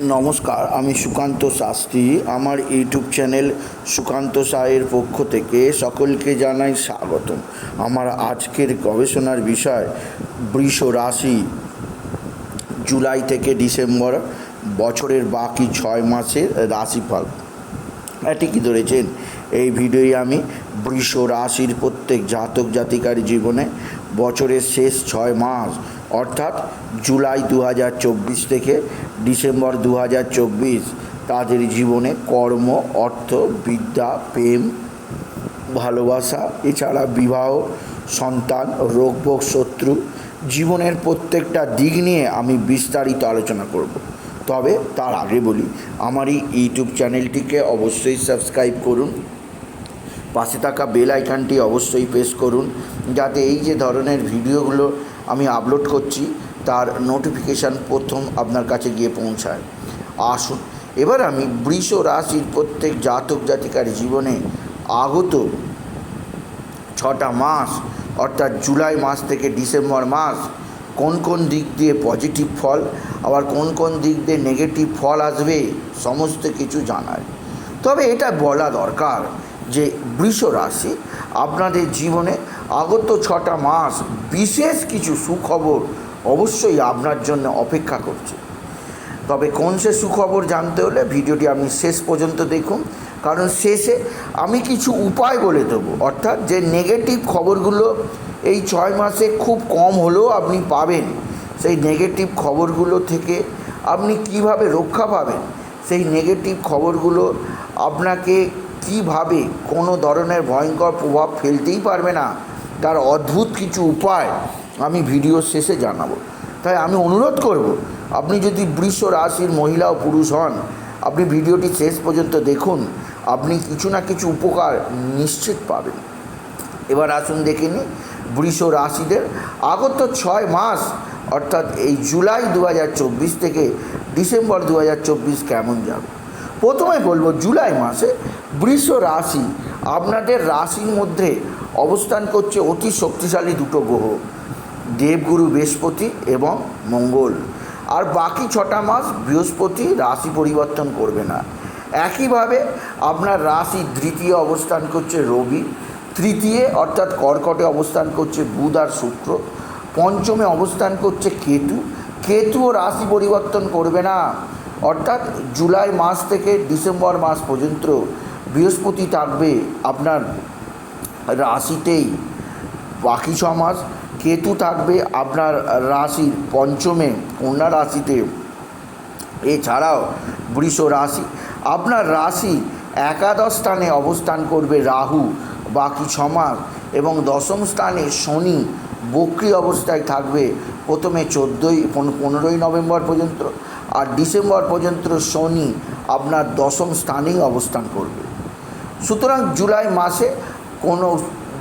নমস্কার, আমি সুকান্ত শাস্ত্রী। আমার ইউটিউব চ্যানেল সুকান্ত সায়ের পক্ষ থেকে সকলকে জানাই স্বাগতম। আমার আজকের গবেষণার বিষয় বৃষ রাশি, জুলাই থেকে ডিসেম্বর, বছরের বাকি ছয় মাসের রাশিফল। ঠিকই ধরেছেন? এই ভিডিওয়ে আমি বৃষ রাশির প্রত্যেক জাতক জাতিকার জীবনে বছরের শেষ ছয় মাস অর্থাৎ জুলাই দু হাজার চব্বিশ থেকে ডিসেম্বর দু হাজার চব্বিশ তাদের জীবনে কর্ম, অর্থ, বিদ্যা, প্রেম, ভালোবাসা, এছাড়া বিবাহ, সন্তান, রোগভোগ, শত্রু জীবনের প্রত্যেকটা দিক নিয়ে আমি বিস্তারিত আলোচনা করব। তবে তার আগে বলি, আমার এই ইউটিউব চ্যানেলটিকে অবশ্যই সাবস্ক্রাইব করুন। পাশে থাকা বেল আইকনটি অবশ্যই প্রেস করুন, যাতে এই যে ধরনের ভিডিওগুলো আমি আপলোড করছি, তার নোটিফিকেশান প্রথম আপনার কাছে গিয়ে পৌঁছায়। আসুন, এবার আমি বৃষ রাশির প্রত্যেক জাতক জাতিকার জীবনে আগত ছটা মাস, অর্থাৎ জুলাই মাস থেকে ডিসেম্বর মাস, কোন কোন দিক দিয়ে পজিটিভ ফল, আবার কোন কোন দিক দিয়ে নেগেটিভ ফল আসবে, সমস্ত কিছু জানায়। তবে এটা বলা দরকার যে বৃষ রাশি, আপনাদের জীবনে আগত ছটা মাস বিশেষ কিছু সুখবর অবশ্যই আপনার জন্য অপেক্ষা করছে। তবে কোন সে সুখবর জানতে হলে ভিডিওটি আপনি শেষ পর্যন্ত দেখুন, কারণ শেষে আমি কিছু উপায় বলে দেবো। অর্থাৎ যে নেগেটিভ খবরগুলো এই ছয় মাসে খুব কম হলেও আপনি পাবেন, সেই নেগেটিভ খবরগুলো থেকে আপনি কীভাবে রক্ষা পাবেন, সেই নেগেটিভ খবরগুলো আপনাকে কীভাবে কোনো ধরনের ভয়ঙ্কর প্রভাব ফেলতেই পারবে না, তার অদ্ভুত কিছু উপায় আমি ভিডিও শেষে জানাব। তাই আমি অনুরোধ করব, আপনি যদি বৃষ রাশির মহিলা ও পুরুষ হন, আপনি ভিডিওটি শেষ পর্যন্ত দেখুন, আপনি কিছু না কিছু উপকার নিশ্চিত পাবেন। এবার আসুন দেখে নিই, বৃষ রাশিদের আগত ছয় মাস, অর্থাৎ এই জুলাই দু হাজার চব্বিশ থেকে ডিসেম্বর দু হাজার চব্বিশ কেমন যাবে? প্রথমে বলব, জুলাই মাসে বৃষ রাশি আপনাদের রাশির মধ্যে অবস্থান করছে অতি শক্তিশালী দুটো গ্রহ, দেবগুরু বৃহস্পতি এবং মঙ্গল। আর বাকি ছটা মাস বৃহস্পতি রাশি পরিবর্তন করবে না। একইভাবে আপনার রাশি দ্বিতীয় অবস্থান করছে রবি, তৃতীয় অর্থাৎ কর্কটে অবস্থান করছে বুধ আর শুক্র, পঞ্চমে অবস্থান করছে কেতু, কেতুও রাশি পরিবর্তন করবে না। অর্থাৎ জুলাই মাস থেকে ডিসেম্বর মাস পর্যন্ত বৃহস্পতি থাকবে আপনার রাশিতেই। বাকি ছ মাস কেতু থাকবে আপনার রাশির পঞ্চমে, কন্যা রাশিতে। এছাড়াও বৃষ রাশি, আপনার রাশি একাদশ স্থানে অবস্থান করবে রাহু। বাকি ছ মাস এবং দশম স্থানে শনি বক্রি অবস্থায় থাকবে প্রথমে চোদ্দোই পনেরোই নভেম্বর পর্যন্ত। আর ডিসেম্বর পর্যন্ত শনি আপনার দশম স্থানেই অবস্থান করবে। সুতরাং জুলাই মাসে কোনো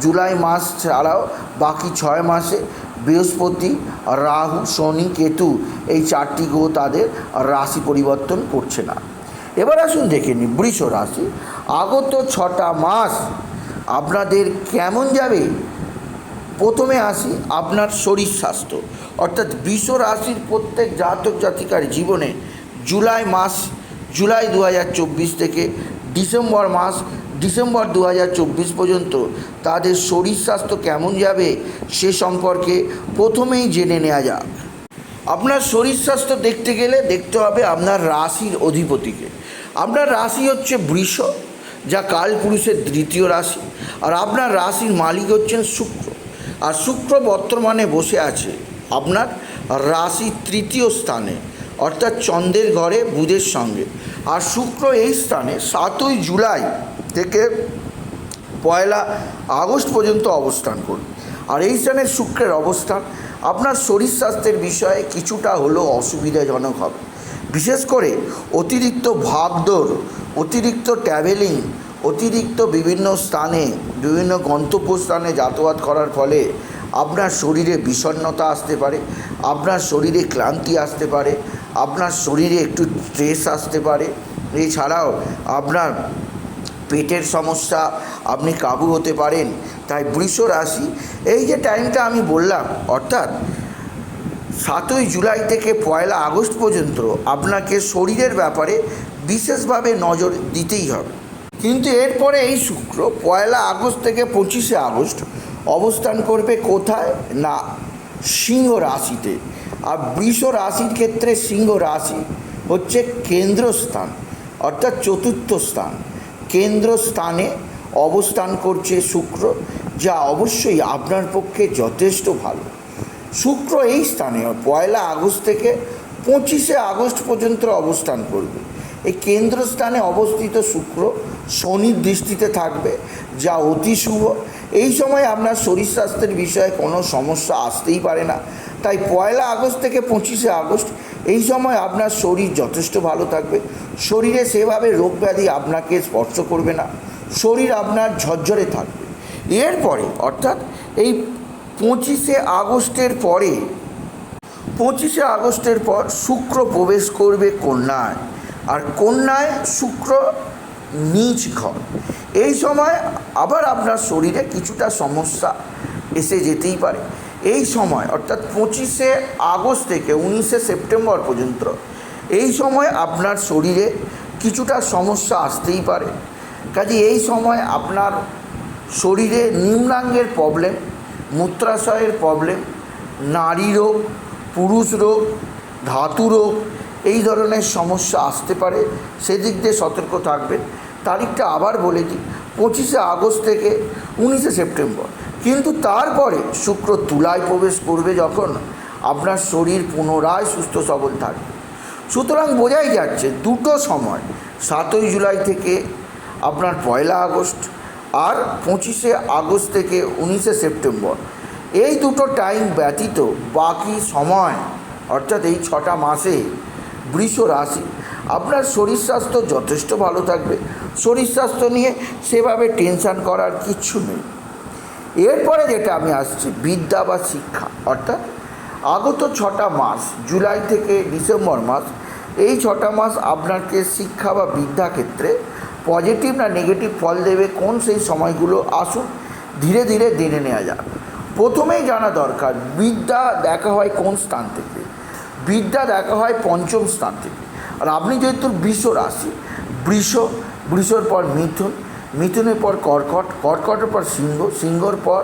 জুলাই মাস ছাড়াও বাকি ছয় মাসে বৃহস্পতি, রাহু, শনি, কেতু এই চারটি গ্রহ তাদের রাশি পরিবর্তন করছে না। এবার আসুন দেখে নিই বৃষ রাশি। আগত ছটা মাস আপনাদের কেমন যাবে? প্রথমে আসি আপনার শরীর স্বাস্থ্য। অর্থাৎ বৃষ রাশির প্রত্যেক জাতক জাতিকার জীবনে জুলাই মাস, জুলাই দু হাজার চব্বিশ থেকে ডিসেম্বর মাস, ডিসেম্বর দু হাজার চব্বিশ পর্যন্ত তাদের শরীর স্বাস্থ্য কেমন যাবে সে সম্পর্কে প্রথমেই জেনে নেওয়া যাক। আপনার শরীর স্বাস্থ্য দেখতে গেলে দেখতে হবে আপনার রাশির অধিপতিকে। আপনার রাশি হচ্ছে বৃষ, যা কালপুরুষের দ্বিতীয় রাশি, আর আপনার রাশির মালিক হচ্ছেন শুক্র, আর শুক্র বর্তমানে বসে আছে। আপনার রাশি তৃতীয় স্থানে, অর্থাৎ চন্দ্রের ঘরে বুধের সঙ্গে। আর শুক্র এই স্থানে সাতই জুলাই থেকে পয়লা আগস্ট পর্যন্ত অবস্থান করবে আর এই স্থানে শুক্রের অবস্থান, আপনার শরীর স্বাস্থ্যের বিষয়ে কিছুটা হলেও অসুবিধাজনক হবে। বিশেষ করে অতিরিক্ত ভাগদৌড় অতিরিক্ত ট্রাভেলিং অতিরিক্ত বিভিন্ন স্থানে, বিভিন্ন গন্তব্যস্থানে যাতায়াত করার ফলে আপনার শরীরে বিষণ্ণতা আসতে পারে, আপনার শরীরে ক্লান্তি আসতে পারে, আপনার শরীরে একটু স্ট্রেস আসতে পারে। এছাড়াও আপনার পেটের সমস্যা, আপনি কাবু হতে পারেন। তাই বৃষ রাশি, এই যে টাইমটা আমি বললাম, অর্থাৎ সাতই জুলাই থেকে পয়লা আগস্ট পর্যন্ত আপনাকে শরীরের ব্যাপারে বিশেষভাবে নজর দিতেই হবে। কিন্তু এরপরে এই শুক্র, পয়লা আগস্ট থেকে পঁচিশে আগস্ট অবস্থান করবে কোথায়? না, সিংহ রাশিতে। আর বৃষ রাশির ক্ষেত্রে সিংহ রাশি হচ্ছে কেন্দ্রস্থান, অর্থাৎ চতুর্থ স্থান। কেন্দ্রস্থানে অবস্থান করছে শুক্র, যা অবশ্যই আপনার পক্ষে যথেষ্ট ভালো। শুক্র এই স্থানে, পয়লা আগস্ট থেকে পঁচিশে আগস্ট পর্যন্ত অবস্থান করবে। এই কেন্দ্রস্থানে অবস্থিত শুক্র শনির দৃষ্টিতে থাকবে, যা অতি শুভ। এই সময় আপনার শরীর স্বাস্থ্যের বিষয়ে কোনো সমস্যা আসতেই পারে না। তাই পয়লা আগস্ট থেকে পঁচিশে আগস্ট, এই সময় আপনার শরীর যথেষ্ট ভালো থাকবে। শরীরে সেভাবে রোগ ব্যাধি আপনাকে স্পর্শ করবে না। শরীর আপনার ঝরঝরে থাকবে। এরপরে, অর্থাৎ এই পঁচিশে আগস্টের পরে, পঁচিশে আগস্টের পর শুক্র প্রবেশ করবে কন্যায়। আর কন্যায় শুক্র নিচ ঘর। এই সময় আবার আপনার শরীরে কিছুটা সমস্যা এসে যেতেই পারে। এই সময়, অর্থাৎ পঁচিশে আগস্ট থেকে উনিশে সেপ্টেম্বর পর্যন্ত, এই সময় আপনার শরীরে কিছুটা সমস্যা আসতেই পারে। কাজে এই সময় আপনার শরীরে নিম্নাঙ্গের প্রবলেম মূত্রাশয়ের প্রবলেম নারী রোগ, পুরুষ রোগ, ধাতু রোগ, এই ধরনের সমস্যা আসতে পারে। সেদিক দিয়ে সতর্ক থাকবেন। তারিখটা আবার বলে দিই পঁচিশে আগস্ট থেকে উনিশে সেপ্টেম্বর। কিন্তু তারপরে শুক্র তুলায় প্রবেশ করবে যখন আপনার শরীর পুনরায় সুস্থ সবল থাকবে। সুতরাং বোঝাই যাচ্ছে দুটো সময়, সাতই জুলাই থেকে আপনার পয়লা আগস্ট আর পঁচিশে আগস্ট থেকে উনিশে সেপ্টেম্বর। এই দুটো টাইম ব্যতীত বাকি সময়, অর্থাৎ এই ছটা মাসে বৃষ রাশি আপনার শরীর স্বাস্থ্য যথেষ্ট ভালো থাকবে। শরীর স্বাস্থ্য নিয়ে সেভাবে টেনশান করার কিচ্ছু নেই। এরপরে যেটা আমি আসছি, বিদ্যা বা শিক্ষা। অর্থাৎ আগত ছটা মাস, জুলাই থেকে ডিসেম্বর মাস, এই ছটা মাস আপনাকে শিক্ষা বা বিদ্যা ক্ষেত্রে পজিটিভ না নেগেটিভ ফল দেবে কোন সেই সময়গুলো আসুন, ধীরে ধীরে জেনে নেওয়া যাক। প্রথমেই জানা দরকার, বিদ্যা দেখা হয় কোন স্থান থেকে? বিদ্যা দেখা হয় পঞ্চম স্থান থেকে। আর আপনি যেহেতু বৃষ রাশি, বৃষ, বৃষর পর মিথুন, মিথুনের পর কর্কট, কর্কটের পর সিংহ, সিংহর পর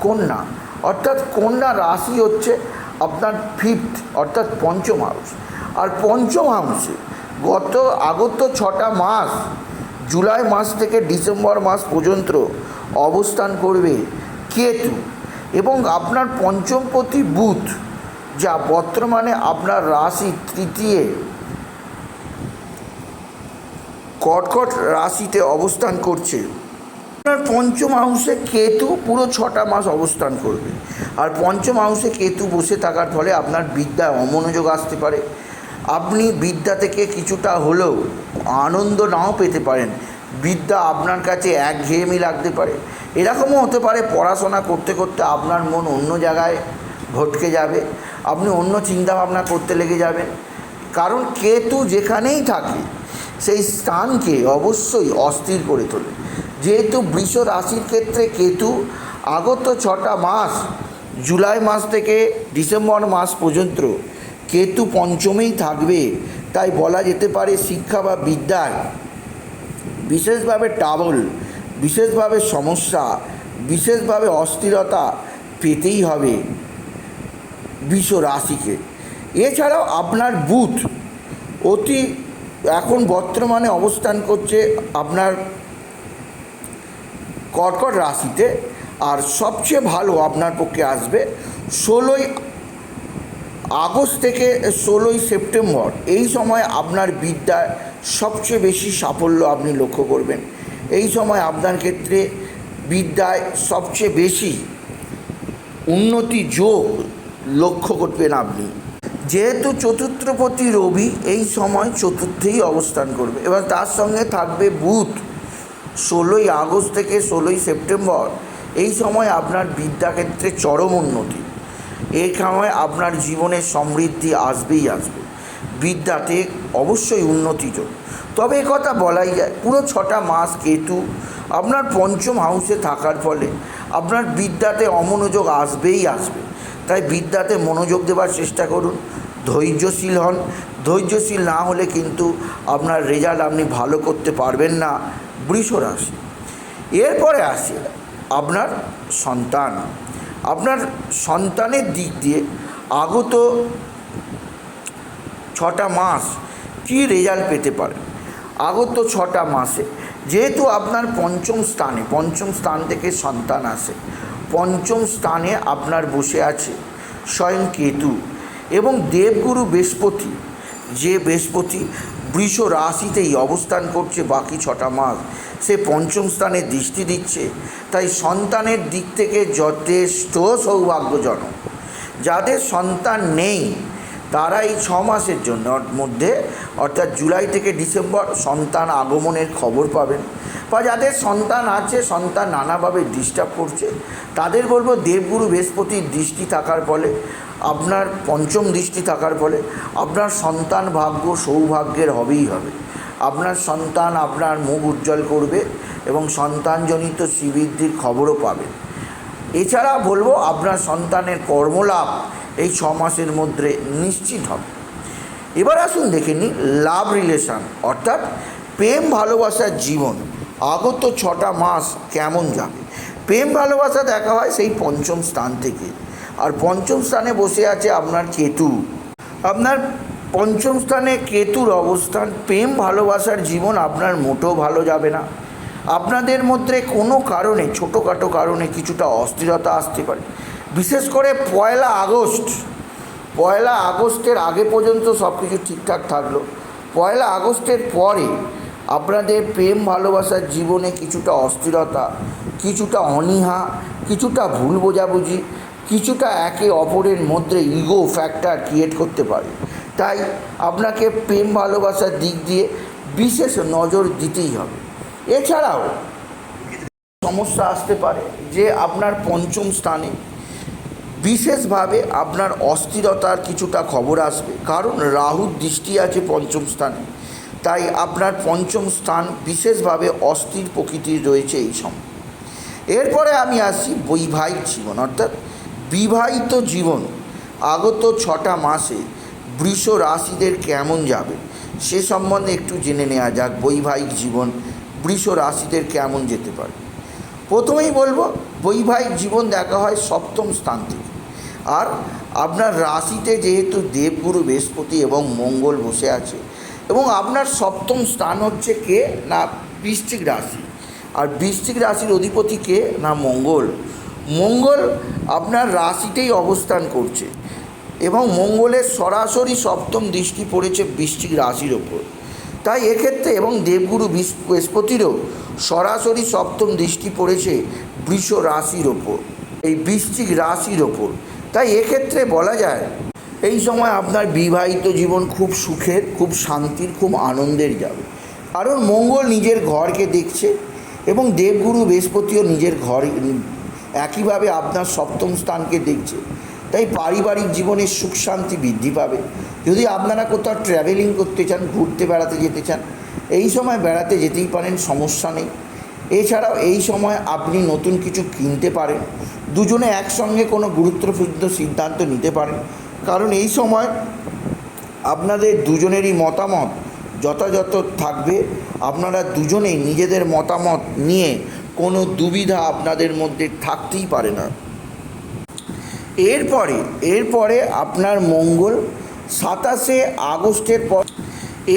কন্যা। অর্থাৎ কন্যা রাশি হচ্ছে আপনার ফিফথ অর্থাৎ পঞ্চম হাউস আর পঞ্চম হাউসে গত আগত ছটা মাস, জুলাই মাস থেকে ডিসেম্বর মাস পর্যন্ত অবস্থান করবে কেতু। এবং আপনার পঞ্চমপতি বুধ, যা বর্তমানে আপনার রাশি তৃতীয়। কর্কট রাশিতে অবস্থান করছে। আপনার পঞ্চম হাউসে কেতু পুরো ছটা মাস অবস্থান করবে। আর পঞ্চম হাউসে কেতু বসে থাকার ফলে আপনার বিদ্যায় অমনোযোগ আসতে পারে। আপনি বিদ্যা থেকে কিছুটা হলেও আনন্দ নাও পেতে পারেন। বিদ্যা আপনার কাছে একঘেয়েমি লাগতে পারে। এরকমও হতে পারে পড়াশোনা করতে করতে আপনার মন অন্য জায়গায় ভটকে যাবে। আপনি অন্য চিন্তা ভাবনা করতে লেগে যাবেন। কারণ কেতু যেখানেই থাকে সেই স্থানকে অবশ্যই অস্থির করে তোলে। যেহেতু বৃষ রাশির ক্ষেত্রে কেতু আগত ছটা মাস, জুলাই মাস থেকে ডিসেম্বর মাস পর্যন্ত কেতু পঞ্চমেই থাকবে, তাই বলা যেতে পারে শিক্ষা বা বিদ্যায় বিশেষভাবে টাবল, বিশেষভাবে সমস্যা, বিশেষভাবে অস্থিরতা পেতেই হবে বিষ রাশিকে। এছাড়াও আপনার বুথ অতি এখন বর্তমানে অবস্থান করছে আপনার কর্কট রাশিতে, আর সবচেয়ে ভালো আপনার পক্ষে আসবে ষোলোই আগস্ট থেকে ষোলোই সেপ্টেম্বর। এই সময় আপনার বিদ্যায় সবচেয়ে বেশি সাফল্য আপনি লক্ষ্য করবেন। এই সময় আপনার ক্ষেত্রে বিদ্যায় সবচেয়ে বেশি উন্নতি যোগ লক্ষ্য করবেন আপনি। যেহেতু চতুর্থপতি রবি এই সময় চতুর্থেই অবস্থান করবে। এবার তার সঙ্গে থাকবে বুধ, ষোলোই আগস্ট থেকে ষোলোই সেপ্টেম্বর। এই সময় আপনার বিদ্যাক্ষেত্রে চরম উন্নতি। এই সময় আপনার জীবনে সমৃদ্ধি আসবেই আসবে। বিদ্যাতে অবশ্যই উন্নতি যোগ। তবে কথা বলাই যায়, পুরো ছটা মাস কেতু আপনার পঞ্চম হাউসে থাকার ফলে আপনার বিদ্যাতে অমনোযোগ আসবেই আসবে। তাই বিদ্যাতে মনোযোগ দেওয়ার চেষ্টা করুন। ধৈর্যশীল হন। ধৈর্যশীল না হলে কিন্তু আপনার রেজাল্ট আপনি ভালো করতে পারবেন না বৃষ রাশি। এরপরে আসে আপনার সন্তান। আপনার সন্তানের দিক দিয়ে আগত ছটা মাস কি রেজাল্ট পেতে পারে? আগত ছটা মাসে যেহেতু আপনার পঞ্চম স্থানে, পঞ্চম স্থান থেকে সন্তান আসে। পঞ্চম স্থানে আপনার বসে আছে স্বয়ং কেতু। এবং দেবগুরু বৃহস্পতি, যে বৃহস্পতি বৃষ রাশিতেই অবস্থান করছে বাকি ছটা মাস, সে পঞ্চম স্থানে দৃষ্টি দিচ্ছে। তাই সন্তানের দিক থেকে যথেষ্ট সৌভাগ্যজনক। যাদের সন্তান নেই তারা এই ছ মাসের জন্য, মধ্যে অর্থাৎ জুলাই থেকে ডিসেম্বর সন্তান আগমনের খবর পাবেন। বা যাদের সন্তান আছে, সন্তান নানাভাবে ডিস্টার্ব করছে, তাদের বলব দেবগুরু বৃহস্পতির দৃষ্টি থাকার ফলে আপনার পঞ্চম দৃষ্টি থাকার ফলে আপনার সন্তান ভাগ্য সৌভাগ্যের হবেই হবে। আপনার সন্তান আপনার মুখ উজ্জ্বল করবে এবং সন্তানজনিত শ্রীবৃদ্ধির খবরও পাবে। এছাড়া বলব, আপনার সন্তানের কর্মলাভ এই ছ মাসের মধ্যে নিশ্চিত হবে। এবার আসুন দেখে নিই লাভ রিলেশন, অর্থাৎ প্রেম ভালোবাসার জীবন আগত ছটা মাস কেমন যাবে? প্রেম ভালোবাসা দেখা হয় সেই পঞ্চম স্থান থেকে। আর পঞ্চম স্থানে বসে আছে আপনার কেতু। আপনার পঞ্চম স্থানে কেতুর অবস্থান, প্রেম ভালোবাসার জীবন আপনার মোটেও ভালো যাবে না। আপনাদের মধ্যে কোনো কারণে, ছোটোখাটো কারণে কিছুটা অস্থিরতা আসতে পারে। বিশেষ করে পয়লা আগস্ট। পয়লা আগস্টের আগে পর্যন্ত সব কিছু ঠিকঠাক থাকল। পয়লা আগস্টের পরে আপনাদের প্রেম ভালোবাসার জীবনে কিছুটা অস্থিরতা, কিছুটা অনীহা, কিছুটা ভুল বোঝাবুঝি কিছুটা একে অপরের মধ্যে ইগো ফ্যাক্টর ক্রিয়েট করতে পারে। তাই আপনাকে প্রেম ভালোবাসার দিক দিয়ে বিশেষ নজর দিতেই হবে। এছাড়াও সমস্যা আসতে পারে যে আপনার পঞ্চম স্থানে বিশেষভাবে আপনার অস্থিরতার কিছুটা খবর আসবে। কারণ রাহুর দৃষ্টি আছে পঞ্চম স্থানে। তাই আপনার পঞ্চম স্থান বিশেষভাবে অস্থির প্রকৃতির রয়েছে এই সময়। এরপরে আমি আসছি বৈবাহিক জীবন, অর্থাৎ বিবাহিত জীবন আগত ছটা মাসে বৃষ রাশিদের কেমন যাবে? সে সম্বন্ধে একটু জেনে নেওয়া যাক বৈবাহিক জীবন বৃষ রাশিদের কেমন যেতে পারে। প্রথমেই বলব, বৈবাহিক জীবন দেখা হয় সপ্তম স্থান থেকে। আর আপনার রাশিতে যেহেতু দেবগুরু, বৃহস্পতি এবং মঙ্গল বসে আছে এবং আপনার সপ্তম স্থান হচ্ছে কে? না, বৃশ্চিক রাশি। আর বৃশ্চিক রাশির অধিপতি কে? না, মঙ্গল। মঙ্গল আপনার রাশিতেই অবস্থান করছে এবং মঙ্গলের সরাসরি সপ্তম দৃষ্টি পড়েছে বৃশ্চিক রাশির ওপর। তাই এক্ষেত্রে এবং দেবগুরু বৃহস্পতিরও সরাসরি সপ্তম দৃষ্টি পড়েছে বৃষ রাশির ওপর, এই বৃষ্টিক রাশির ওপর। তাই এক্ষেত্রে বলা যায়, এই সময় আপনার বিবাহিত জীবন খুব সুখের, খুব শান্তির, খুব আনন্দের যাবে। কারণ মঙ্গল নিজের ঘরকে দেখছে এবং দেবগুরু বৃহস্পতিও নিজের ঘর একইভাবে আপনার সপ্তম স্থানকে দেখছে। তাই পারিবারিক জীবনে সুখ শান্তি বৃদ্ধি পাবে। যদি আপনারা কোথাও ট্র্যাভেলিং করতে চান, ঘুরতে বেড়াতে যেতে চান, এই সময় বেড়াতে যেতেই পারেন, সমস্যা নেই। এছাড়াও এই সময় আপনি নতুন কিছু কিনতে পারেন। দুজনে একসঙ্গে কোনো গুরুত্বপূর্ণ সিদ্ধান্ত নিতে পারেন। কারণ এই সময় আপনাদের দুজনেরই মতামত যথাযথ থাকবে। আপনারা দুজনেই নিজেদের মতামত নিয়ে কোনো দুবিধা আপনাদের মধ্যে থাকতেই পারে না। এরপরে এরপরে আপনার মঙ্গল সাতাশে আগস্টের পর,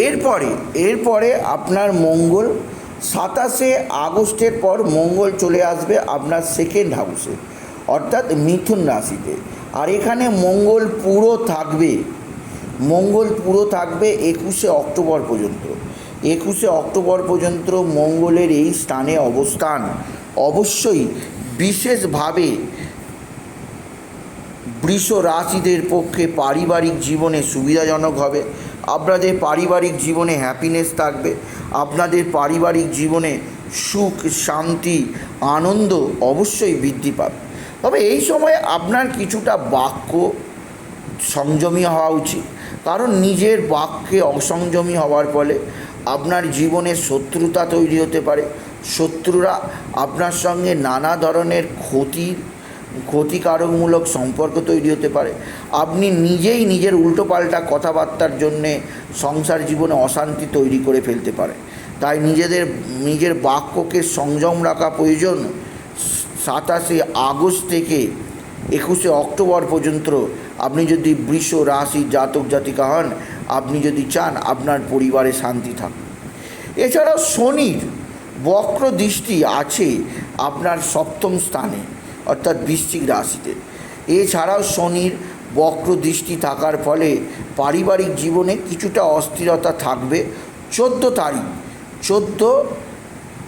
এরপরে এরপরে আপনার মঙ্গল সাতাশে আগস্টের পর মঙ্গল চলে আসবে আপনার সেকেন্ড হাউসে অর্থাৎ মিথুন রাশিতে। আর এখানে মঙ্গল পুরো থাকবে, মঙ্গল পুরো থাকবে একুশে অক্টোবর পর্যন্ত। একুশে অক্টোবর পর্যন্ত মঙ্গলের এই স্থানে অবস্থান। অবশ্যই বিশেষভাবে বৃষ রাশিদের পক্ষে পারিবারিক জীবনে সুবিধাজনক হবে। আপনাদের পারিবারিক জীবনে হ্যাপিনেস থাকবে। আপনাদের পারিবারিক জীবনে সুখ, শান্তি, আনন্দ অবশ্যই বৃদ্ধি পাবে। তবে এই সময় আপনার কিছুটা বাক্য সংযমী হওয়া উচিত। কারণ নিজের বাক্যে অসংযমী হওয়ার ফলে আপনার জীবনে শত্রুতা তৈরি হতে পারে। শত্রুরা আপনার সঙ্গে নানা ধরনের ক্ষতির ক্ষতিকারকমূলক সম্পর্ক তৈরি হতে পারে। আপনি নিজেই নিজের উল্টোপাল্টা কথাবার্তার জন্যে সংসার জীবনে অশান্তি তৈরি করে ফেলতে পারে। তাই নিজেদের, নিজের বাক্যকে সংযম রাখা প্রয়োজন। সাতাশে আগস্ট থেকে একুশে অক্টোবর পর্যন্ত আপনি যদি বৃষ, রাশি, জাতক, জাতিকা হন আপনি যদি চান আপনার পরিবারে শান্তি থাকুক এছাড়াও শনির বক্র দৃষ্টি আছে আপনার সপ্তম স্থানে, অর্থাৎ বৃশ্চিক রাশিতে। এছাড়াও শনির বক্র দৃষ্টি থাকার ফলে পারিবারিক জীবনে কিছুটা অস্থিরতা থাকবে। চোদ্দ তারিখ, চোদ্দ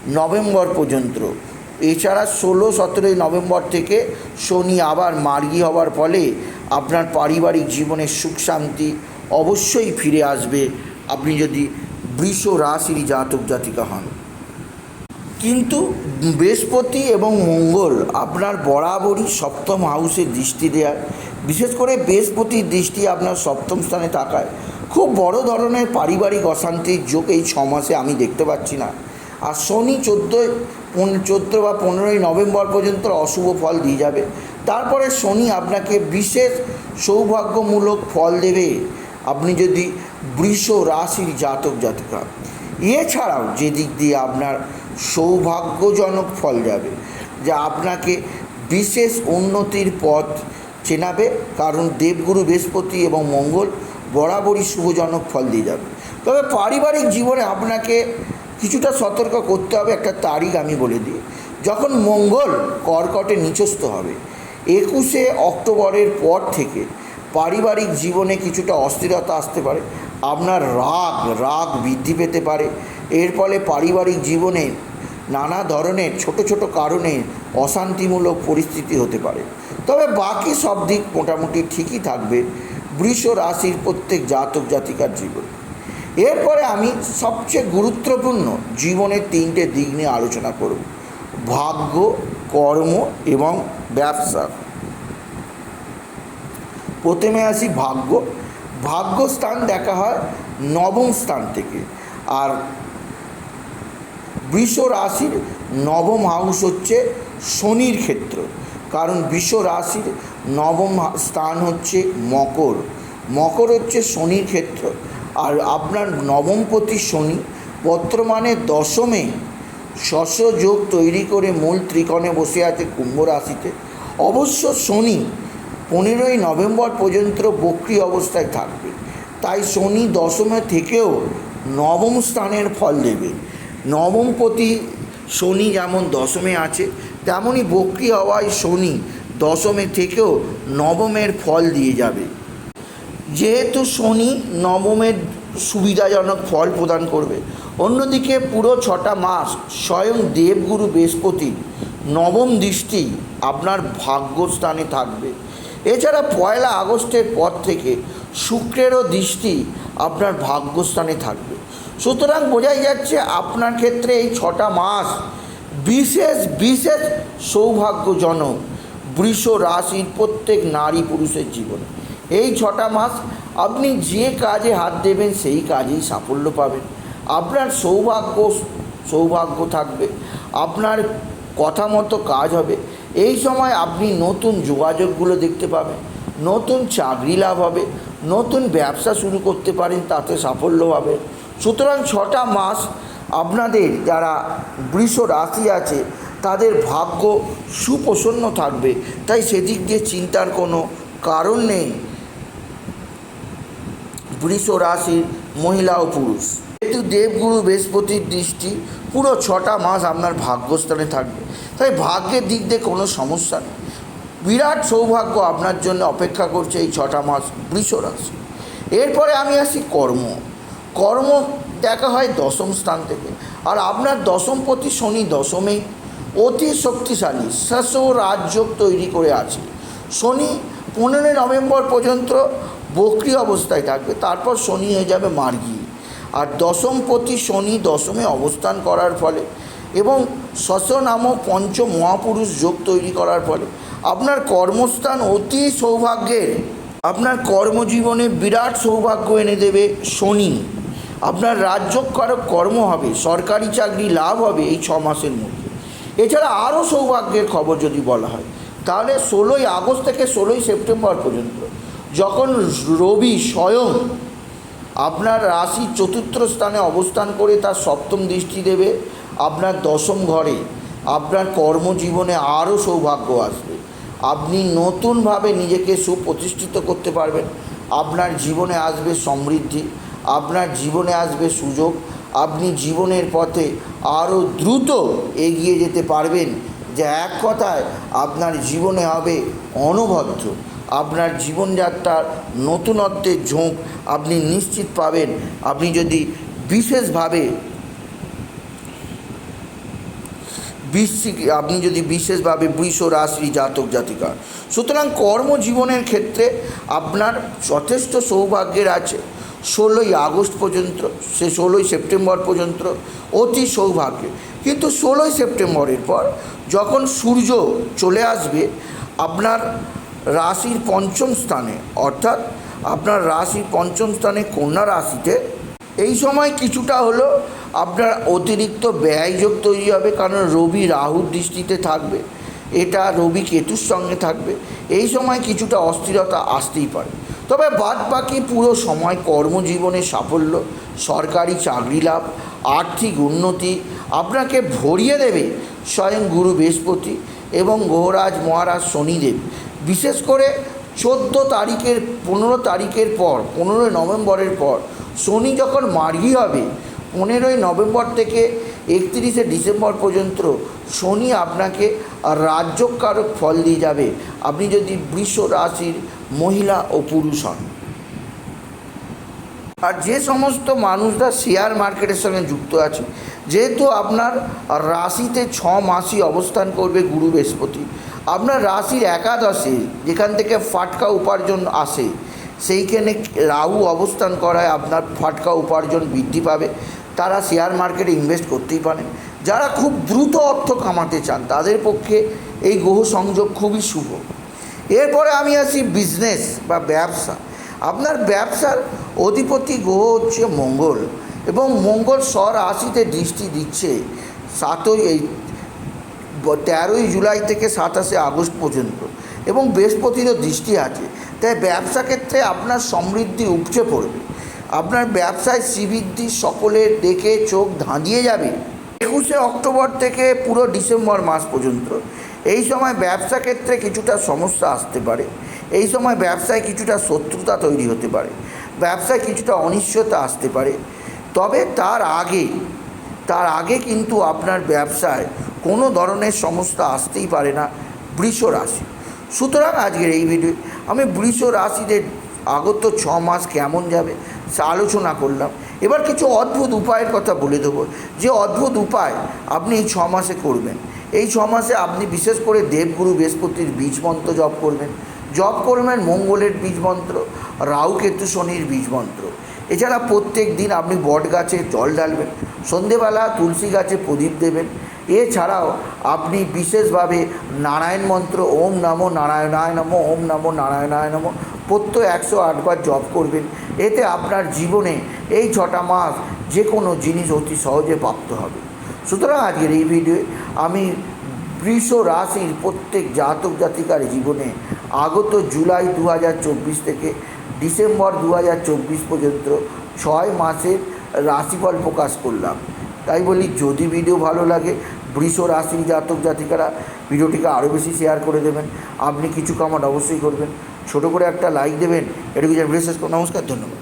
নভেম্বর পর্যন্ত। এছাড়া ষোলো, সতেরোই নভেম্বর থেকে শনি আবার মার্গী হওয়ার ফলে আপনার পারিবারিক জীবনে সুখ শান্তি অবশ্যই ফিরে আসবে। আপনি যদি বৃষ রাশির জাতক জাতিকা হন। কিন্তু বৃহস্পতি এবং মঙ্গল আপনার বরাবরই সপ্তম হাউসে দৃষ্টি দেয়। বিশেষ করে বৃহস্পতির দৃষ্টি আপনার সপ্তম স্থানে থাকায়। খুব বড় ধরনের পারিবারিক অশান্তির যোগ এই ছ মাসে আমি দেখতে পাচ্ছি না। আর শনি চোদ্দোই চোদ্দ বা পনেরোই নভেম্বর পর্যন্ত অশুভ ফল দিয়ে যাবে। তারপরে শনি আপনাকে বিশেষ সৌভাগ্যমূলক ফল দেবে। আপনি যদি বৃষ রাশির জাতক, জাতিকা, এছাড়াও যে দিক দিয়ে আপনার সৌভাগ্যজনক ফল যাবে, যা আপনাকে বিশেষ উন্নতির পথ চেনাবে, কারণ দেবগুরু বৃহস্পতি এবং মঙ্গল বরাবরই শুভজনক ফল দিয়ে যাবে। তবে পারিবারিক জীবনে আপনাকে কিছুটা সতর্ক করতে হবে, একটা তারিখ আমি বলে দিই। যখন মঙ্গল কর্কটে নিচস্থ হবে, একুশে অক্টোবরের পর থেকে পারিবারিক জীবনে কিছুটা অস্থিরতা আসতে পারে, আপনার রাগ রাগ বৃদ্ধি পেতে পারে। এর ফলে পারিবারিক জীবনে নানা ধরনের ছোট ছোট কারণে অশান্তিমূলক পরিস্থিতি হতে পারে। তবে বাকি সব দিক মোটামুটি ঠিকই থাকবে, বৃষ রাশির প্রত্যেক জাতক জাতিকার জীবন। এরপরে আমি সবচেয়ে গুরুত্বপূর্ণ জীবনের তিনটে দিক নিয়ে আলোচনা করব। ভাগ্য, কর্ম এবং ব্যবসা। প্রথমে আসি ভাগ্য। ভাগ্য স্থান দেখা হয় নবম স্থান থেকে। আর বৃষ রাশির নবম হাউস হচ্ছে শনির ক্ষেত্র। কারণ বৃষ রাশির নবম স্থান হচ্ছে মকর। মকর হচ্ছে শনির ক্ষেত্র। আর আপনার নবমপতি শনি বর্তমানে দশমে শস্য যোগ তৈরি করে মূল ত্রিকোণে বসে আছে কুম্ভ রাশিতে। অবশ্য শনি পনেরোই নভেম্বর পর্যন্ত বক্রি অবস্থায় থাকবে। তাই শনি দশমে থেকেও নবম স্থানের ফল দেবে নবমপতি শনি যেমন দশমে আছে, তেমনই বক্রি হওয়ায় শনি দশমে থেকেও নবমের ফল দিয়ে যাবে। যেহেতু শনি নবমের সুবিধাজনক ফল প্রদান করবে, অন্যদিকে পুরো ছটা মাস স্বয়ং দেবগুরু বৃহস্পতি নবম দৃষ্টি আপনার ভাগ্যস্থানে থাকবে। এছাড়া পয়লা আগস্টের পর থেকে শুক্রেরও দৃষ্টি আপনার ভাগ্যস্থানে থাকবে। সুতরাং বোঝাই যাচ্ছে আপনার ক্ষেত্রে এই ছটা মাস বিশেষ বিশেষ সৌভাগ্যজনক বৃষ রাশির প্রত্যেক নারী পুরুষের জীবনে। এই ছটা মাস আপনি যে কাজে হাত দেবেন সেই কাজেই সাফল্য পাবেন। আপনার সৌভাগ্য সৌভাগ্য থাকবে। আপনার কথা মতো কাজ হবে। এই সময় আপনি নতুন যোগাযোগগুলো দেখতে পাবেন, নতুন চাকরি লাভ হবে, নতুন ব্যবসা শুরু করতে পারেন, তাতে সাফল্য হবে। সুতরাং ছটা মাস আপনাদের যারা বৃষ রাশি আছে, তাদের ভাগ্য সুপ্রসন্ন থাকবে। তাই সেদিক দিয়ে চিন্তার কোনো কারণ নেই। বৃষ রাশির মহিলা ও পুরুষ। যেহেতু দেবগুরু বৃহস্পতির দৃষ্টি, পুরো ছটা মাস আপনার ভাগ্যস্থানে থাকবে। তাই ভাগ্যের দিক দিয়ে কোনো সমস্যা নেই। বিরাট সৌভাগ্য আপনার জন্য অপেক্ষা করছে এই ছটা মাস বৃষ রাশি। এরপরে আমি আসি কর্ম। কর্ম দেখা হয় দশম স্থান থেকে। আর আপনার দশমপতি শনি দশমে অতি শক্তিশালী শাস রাজযোগ তৈরি করে আছে। শনি পনেরোই নভেম্বর পর্যন্ত বক্রি অবস্থায় থাকবে। তারপর শনি হয়ে যাবে মার্গী। আর দশমপতি শনি দশমে অবস্থান করার ফলে এবং শশ নামক পঞ্চ মহাপুরুষ যোগ তৈরি করার ফলে আপনার কর্মস্থান অতি সৌভাগ্যের। আপনার কর্মজীবনে বিরাট সৌভাগ্য এনে দেবে শনি। আপনার রাজ্যকারক কর্ম হবে, সরকারি চাকরি লাভ হবে এই ছ মাসের মধ্যে। এছাড়া আরও সৌভাগ্যের খবর যদি বলা হয়, তাহলে ষোলোই আগস্ট থেকে ষোলোই সেপ্টেম্বর পর্যন্ত যখন রবি স্বয়ং আপনার রাশি চতুর্থ স্থানে অবস্থান করে তার সপ্তম দৃষ্টি দেবে আপনার দশম ঘরে আপনার কর্মজীবনে আরও সৌভাগ্য আসবে। আপনি নতুনভাবে নিজেকে সুপ্রতিষ্ঠিত করতে পারবেন। আপনার জীবনে আসবে সমৃদ্ধি, আপনার জীবনে আসবে সুযোগ, আপনি জীবনের পথে আরও দ্রুত এগিয়ে যেতে পারবেন। যে এক কথায়, আপনার জীবনে হবে অনবদ্য। আপনার জীবনযাত্রার নতুনত্বের ঝোঁক আপনি নিশ্চিত পাবেন। আপনি যদি বিশেষভাবে বৃশ্চিক আপনি যদি বিশেষভাবে বৃষ রাশি জাতক, জাতিকা। সুতরাং কর্মজীবনের ক্ষেত্রে আপনার যথেষ্ট সৌভাগ্যের আছে। ষোলোই আগস্ট পর্যন্ত, সে ষোলোই সেপ্টেম্বর পর্যন্ত অতি সৌভাগ্য কিন্তু ষোলোই সেপ্টেম্বরের পর যখন সূর্য চলে আসবে, আপনার রাশির পঞ্চম স্থানে, অর্থাৎ আপনার রাশির পঞ্চম স্থানে কন্যা রাশিতে, এই সময় কিছুটা হলো আপনার অতিরিক্ত ব্যয়যোগ তৈরি হবে কারণ রবি রাহুর দৃষ্টিতে থাকবে। এটা রবি কেতুর সঙ্গে থাকবে। এই সময় কিছুটা অস্থিরতা আসতেই পারে। তবে বাদ বাকি পুরো সময় কর্মজীবনে সাফল্য, সরকারি চাকরি লাভ, আর্থিক উন্নতি আপনাকে ভরিয়ে দেবে স্বয়ং গুরু বৃহস্পতি এবং গ্রহরাজ মহারাজ শনিদেব। বিশেষ করে চোদ্দ তারিখের, পনেরো তারিখের পর, পনেরোই নভেম্বরের পর শনি যখন মার্গি হবে পনেরোই নভেম্বর থেকে একত্রিশে ডিসেম্বর পর্যন্ত শনি আপনাকে রাজ্যকারক ফল দিয়ে যাবে। আপনি যদি বৃষ রাশির মহিলা ও পুরুষ হন। আর যে সমস্ত মানুষরা শেয়ার মার্কেটের সঙ্গে যুক্ত আছে, যেহেতু আপনার রাশিতে ছ মাসই অবস্থান করবে গুরু বৃহস্পতি, আপনার রাশির একাদশে যেখান থেকে ফাটকা উপার্জন আসে, সেইখানে রাহু অবস্থান করায় আপনার ফাটকা উপার্জন বৃদ্ধি পাবে। তারা শেয়ার মার্কেটে ইনভেস্ট করতেই পারেন। যারা খুব দ্রুত অর্থ কামাতে চান, তাদের পক্ষে এই গ্রহ সংযোগ খুবই শুভ। এরপরে আমি আসি বিজনেস বা ব্যবসা। আপনার ব্যবসার অধিপতি গ্রহ হচ্ছে মঙ্গল এবং মঙ্গল স্বর আশিতে দৃষ্টি দিচ্ছে সাতই এই তেরোই জুলাই থেকে সাতাশে আগস্ট পর্যন্ত এবং বৃহস্পতিরও দৃষ্টি আছে। তাই ব্যবসা ক্ষেত্রে আপনার সমৃদ্ধি উপচে পড়বে। আপনার ব্যবসায় শ্রীবৃদ্ধি সকলের দেখে চোখ ধাঁধিয়ে যাবে। একুশে অক্টোবর থেকে পুরো ডিসেম্বর মাস পর্যন্ত। এই সময় ব্যবসা ক্ষেত্রে কিছুটা সমস্যা আসতে পারে। এই সময় ব্যবসায় কিছুটা শত্রুতা তৈরি হতে পারে। ব্যবসায় কিছুটা অনিশ্চয়তা আসতে পারে। তবে তার আগে তার আগে কিন্তু আপনার ব্যবসায় কোনো ধরনের সমস্যা আসতেই পারে না বৃষ রাশি। সুতরাং আজকের এই ভিডিও, আমি বৃষ রাশিদের আগত ছ মাস কেমন যাবে আলোচনা করলাম। এবার কিছু অদ্ভুত উপায়ের কথা বলে দেবো। যে অদ্ভুত উপায় আপনি এই ছ মাসে করবেন। এই ছ মাসে আপনি বিশেষ করে দেবগুরু বৃহস্পতির বীজ মন্ত্র জপ করবেন। জপ করবেন মঙ্গলের বীজ মন্ত্র শনির বীজ মন্ত্র। এছাড়া প্রত্যেক দিন আপনি বট গাছে জল ঢালবেন, সন্ধেবেলা তুলসী গাছে প্রদীপ দেবেন। এছাড়াও আপনি বিশেষভাবে নারায়ণ মন্ত্র, ওম নমো নারায়ণায় নমো, ওম নমো নারায়ণায় নমো প্রত্যয় একশো আটবার জপ করবেন। এতে আপনার জীবনে এই ছটা মাস যে কোনো জিনিস অতি সহজে প্রাপ্ত হবে। সুতরাং আজকের এই ভিডিওয়ে আমি বৃষ রাশির প্রত্যেক জাতক জাতিকার জীবনে আগত জুলাই দু হাজার চব্বিশ থেকে ডিসেম্বর দু হাজার চব্বিশ পর্যন্ত ছয় মাসের রাশিফল প্রকাশ করলাম। তাই বলি, যদি ভিডিও ভালো লাগে, বৃষ রাশির জাতক জাতিকারা ভিডিওটিকে আরও বেশি শেয়ার করে দেবেন। আপনি কিছু কামাট অবশ্যই করবেন। ছোট করে একটা লাইক দেবেন এটুকু জানি বিশেষ করে নমস্কার ধন্যবাদ।